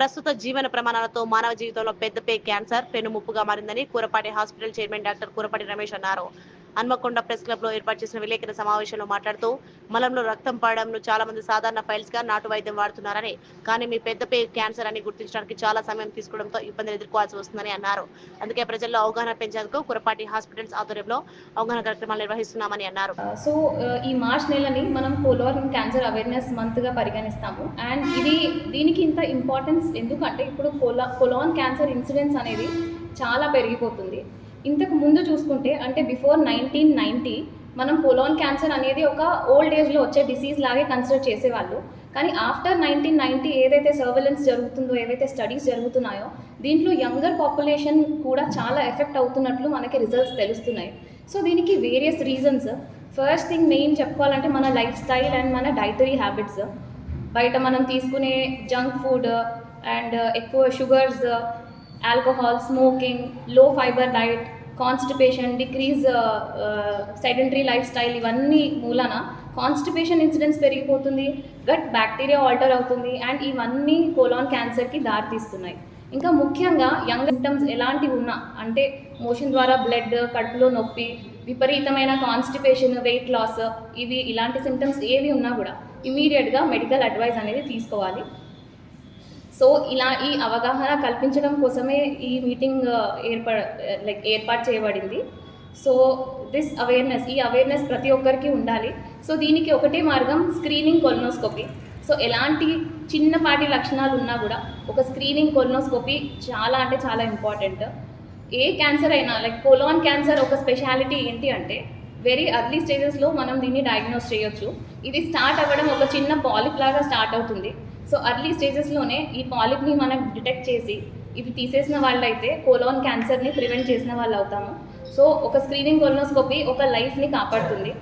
ప్రస్తుత జీవన ప్రమాణాలతో మానవ జీవితంలో పెద్ద పే క్యాన్సర్ పెను ముప్పుగా మారిందని Kurapati hospital chairman doctor Kurapati Ramesh అన్నారు. హన్మకొండ ప్రెస్ క్లబ్లో ఏర్పాటు చేసిన విలేకరుల సమావేశంలో మాట్లాడుతూ మలంలో రక్తం పడడంను చాలా మంది సాధారణ ఫైల్స్గా నాటు వైద్యం వాడుతున్నారని కానీ మీ పెద్ద పే క్యాన్సర్ అని గుర్తించడానికి చాలా సమయం తీసుకోవడంతో ఇబ్బందులు ఎదుర్కోవాల్సి వస్తుందని అన్నారు. అందుకే ప్రజల్లో అవగాహన పెంచేందుకు కురపాటి హాస్పిటల్స్ ఆధ్వర్యంలో అవగాహన కార్యక్రమాలు నిర్వహిస్తున్నామని అన్నారు. సో ఈ మార్చ్ నెలని మనం కోలోన్ క్యాన్సర్ అవేర్నెస్ మంత్గా పరిగణిస్తాము. అండ్ ఇది దీనికి ఇంత ఇంపార్టెన్స్ ఎందుకంటే ఇప్పుడు కోలా కొలాన్ క్యాన్సర్ ఇన్సిడెన్స్ అనేది చాలా పెరిగిపోతుంది. ఇంతకు ముందు చూసుకుంటే అంటే బిఫోర్ నైన్టీన్ నైంటీ మనం పొలోన్ క్యాన్సర్ అనేది ఒక ఓల్డ్ ఏజ్లో వచ్చే డిసీజ్ లాగే కన్సిడర్ చేసేవాళ్ళు. కానీ ఆఫ్టర్ నైన్టీన్ నైంటీ ఏదైతే సర్వెలెన్స్ జరుగుతుందో ఏవైతే స్టడీస్ జరుగుతున్నాయో దీంట్లో యంగర్ పాపులేషన్ కూడా చాలా ఎఫెక్ట్ అవుతున్నట్లు మనకి రిజల్ట్స్ తెలుస్తున్నాయి. సో దీనికి various reasons first thing main చెప్పుకోవాలంటే మన లైఫ్ స్టైల్ అండ్ మన డైటరీ హ్యాబిట్స్ బయట మనం తీసుకునే జంక్ ఫుడ్ అండ్ ఎక్కువ sugars alcohol స్మోకింగ్లో fibre diet constipation decrease sedentary life style ఇవన్నీ మూలన కాన్స్టిపేషన్ ఇన్సిడెన్స్ పెరిగిపోతుంది గట్ బ్యాక్టీరియా ఆల్టర్ అవుతుంది అండ్ ఇవన్నీ కోలాన్ క్యాన్సర్కి దారితీస్తున్నాయి. ఇంకా ముఖ్యంగా యంగ్ సిమ్టమ్స్ ఎలాంటివి ఉన్నా అంటే మోషన్ ద్వారా బ్లడ్ కడుపులో నొప్పి విపరీతమైన కాన్స్టిపేషన్ వెయిట్ లాస్ ఇవి ఇలాంటి సిమ్టమ్స్ ఏవి ఉన్నా కూడా ఇమీడియట్గా మెడికల్ అడ్వైస్ అనేది తీసుకోవాలి. సో ఇలా ఈ అవగాహన కల్పించడం కోసమే ఈ మీటింగ్ ఏర్పడ లైక్ ఏర్పాటు చేయబడింది. సో దిస్ అవేర్నెస్ ఈ అవేర్నెస్ ప్రతి ఒక్కరికి ఉండాలి. సో దీనికి ఒకటే మార్గం స్క్రీనింగ్ కొలనోస్కోపీ. సో ఎలాంటి చిన్నపాటి లక్షణాలు ఉన్నా కూడా ఒక స్క్రీనింగ్ కొలనోస్కోపీ చాలా అంటే చాలా ఇంపార్టెంట్. ఏ క్యాన్సర్ అయినా లైక్ కోలాన్ క్యాన్సర్ ఒక స్పెషాలిటీ ఏంటి అంటే వెరీ అర్లీ స్టేజెస్లో మనం దీన్ని డయాగ్నోస్ చేయొచ్చు. ఇది స్టార్ట్ అవ్వడం ఒక చిన్న పాలిప్ లాగా స్టార్ట్ అవుతుంది. సో అర్లీ స్టేజెస్లోనే ఈ పాలిప్ని మనం డిటెక్ట్ చేసి ఇది తీసేసిన వాళ్ళైతే కోలాన్ క్యాన్సర్ని ప్రివెంట్ చేసిన వాళ్ళు అవుతాము సో ఒక స్క్రీనింగ్ కొలనోస్కోపీ ఒక లైఫ్ని కాపాడుతుంది.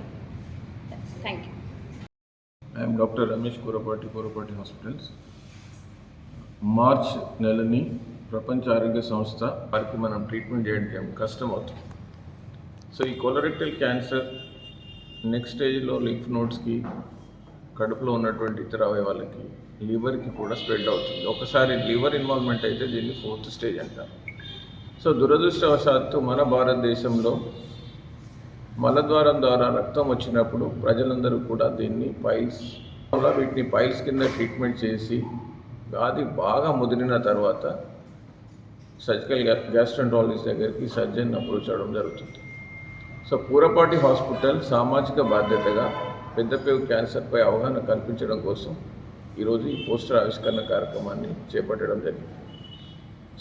Thank you I'm doctor Ramesh Kurapati Kurapati hospitals March నెలని ప్రపంచ ఆరోగ్య సంస్థ వారికి మనం ట్రీట్మెంట్ చేయడం కష్టం అవుతుంది సో ఈ కొలరెక్టల్ క్యాన్సర్ నెక్స్ట్ స్టేజ్లో లింఫ్ నోట్స్కి కడుపులో ఉన్నటువంటి ఇతర అవయవాలకి లివర్కి కూడా స్ప్రెడ్ అవుతుంది. ఒకసారి లివర్ ఇన్వాల్వ్మెంట్ అయితే దీన్ని ఫోర్త్ స్టేజ్ అంటారు. సో దురదృష్టవశాత్తు మన భారతదేశంలో మలద్వారం ద్వారా రక్తం వచ్చినప్పుడు ప్రజలందరూ కూడా దీన్ని పైల్స్ వల్ల వీటిని పైల్స్ కింద ట్రీట్మెంట్ చేసి వ్యాధి బాగా ముదిరిన తర్వాత సర్జికల్ గ్యాస్ట్రంటాలజిస్ట్ దగ్గరికి సర్జన్ అప్రోచ్ అవ్వడం జరుగుతుంది. సో పూరపాటి హాస్పిటల్ సామాజిక బాధ్యతగా పెద్దపేగు క్యాన్సర్పై అవగాహన కల్పించడం కోసం ఈరోజు ఈ పోస్టర్ ఆవిష్కరణ కార్యక్రమాన్ని చేపట్టడం జరిగింది.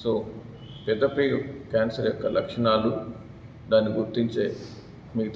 సో పెద్దపేగు క్యాన్సర్ యొక్క లక్షణాలు దాన్ని గుర్తించే